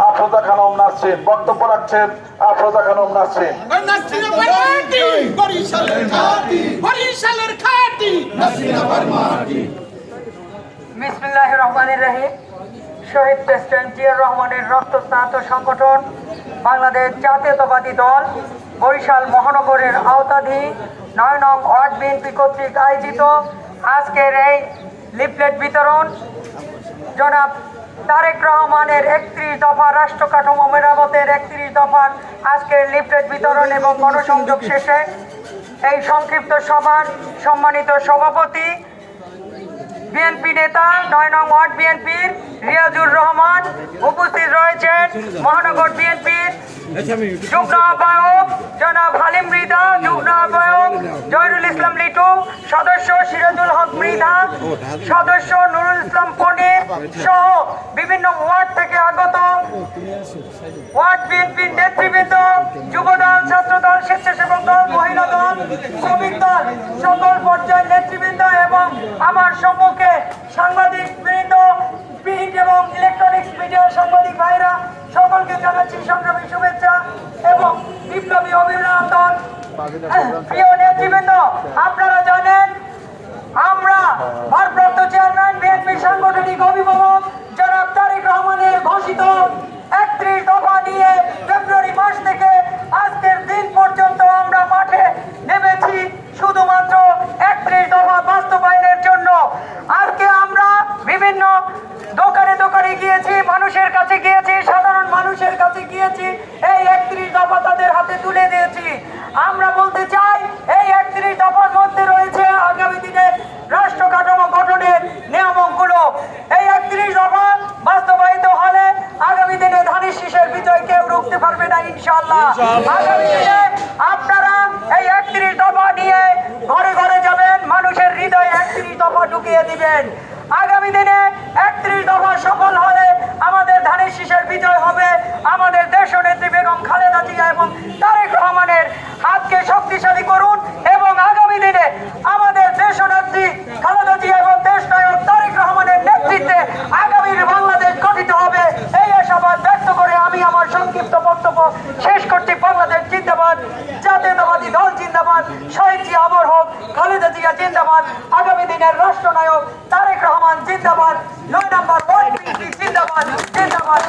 আফরোজা খানম নাসরিন বক্তব্য রাখছেন আফরোজা খানম নাসরিন বরিশালের খাটি বরিশালের খাটি বিসমিল্লাহ রহমানের রহিম শহীদ প্রেসিডেন্ট জিয়াউর রহমানের রক্তস্নাত সংগঠন, বাংলাদেশ জাতীয়তাবাদী দল, বরিশাল মহানগরের আওতাধীন নয় নং ওয়ার্ড বিএনপি কর্তৃক আয়োজিত আজকের এই লিফলেট বিতরণ। জনাব তারেক রহমানের একত্রিশ দফা রাষ্ট্র কাঠামো মেরামতের একত্রিশ দফার আজকের লিফলেট বিতরণ এবং গণসংযোগ শেষে এই সংক্ষিপ্ত সভার সম্মানিত সভাপতি বিএনপি নেতা, নয় নং ওয়ার্ড বিএনপির রিয়াজুর রহমান উপস্থিত রয়েছেন। মহানগর বিএনপির যুগ্ম আহ্বায়ক জনাব হালিম মৃধা, যুগ্ম আহ্বায়ক জয়রুল ইসলাম লিটু, সদস্য সিরাজুল হক মৃধা, সদস্য নুরুল ইসলাম পনির সহ বিভিন্ন ওয়ার্ড থেকে আগত ওয়ার্ড বিএনপির নেতৃবৃন্দ, যুবদল, ছাত্রদল, স্বেচ্ছাসেবক দল শ্রমিক দল, সকল পর্যায়ের নেতৃবৃন্দ এবং আমার সম্মুখে সাংবাদিক বৃন্দ প্রিন্ট এবং ইলেকট্রনিক্স মিডিয়ার সাংবাদিক ভাইরা, সকলকে জানাচ্ছি সংগ্রামী শুভেচ্ছা এবং বিপ্লবী অভিনন্দন। প্রিয় নেতৃবৃন্দ, আপনারা জানেন, আমরা ভারপ্রাপ্ত চেয়ারম্যান বিএনপি সাংগঠনিক অভিভাবক জনাব তারেক রহমানের ঘোষিত একত্রিশ দফা নিয়ে ফেব্রুয়ারি মাস থেকে আজকের দিন পর্যন্ত আমরা মাঠে নেমেছি শুধুমাত্র একত্রিশ দফা বাস্তবায়নের জন্য আজকে আমরা বিভিন্ন দোকানে দোকানে গিয়েছি মানুষের কাছে গিয়েছি সাধারণ মানুষের কাছে গিয়েছি এই একত্রিশ দফা তাদের হাতে তুলে দিয়েছি। আমরা বলতে চাই এই একত্রিশ দফার মধ্যে রয়েছে আগামী দিনে রাষ্ট্র কাঠামো গঠনের নিয়ামকগুলো। এই একত্রিশ দফা বাস্তবায়িত হলে আগামী দিনে ধানের শীষের বিজয় কেউ রুখতে পারবে না ইনশাল্লাহ আগামী দিনে আপনারা এই একত্রিশ দফা নিয়ে ঘরে ঘরে যাবেন মানুষের হৃদয়ে একত্রিশ দফা ঢুকিয়ে দিবেন। আগামী দিনে একত্রিশ দফা সফল হলে আমাদের ধানের শীষের বিজয় হবে। আমাদের দেশ নেত্রী বেগম খালেদা জিয়া এবং তারেক রহমানের হাতকে শক্তিশালী করুন এবং আগামী দিনে আমাদের দেশ নেত্রী খালেদা জিয়া এবং দেশ নায়ক তারেক রহমানের নেতৃত্বে আগামী বাংলাদেশ গঠিত হবে। এই আশাবাদ ব্যক্ত করে আমি আমার সংক্ষিপ্ত বক্তব্য শেষ করছি। বাংলাদেশ জিন্দাবাদ, জাতীয়তাবাদী দল জিন্দাবাদ, শহীদ জিয়া অমর হোক, খালেদা জিয়া জিন্দাবাদ, আগামী দিনের রাষ্ট্রনায়ক জিন্দাবাদ নয় নাম্বার ওয়ান জিন্দাবাদ জিন্দাবাদ।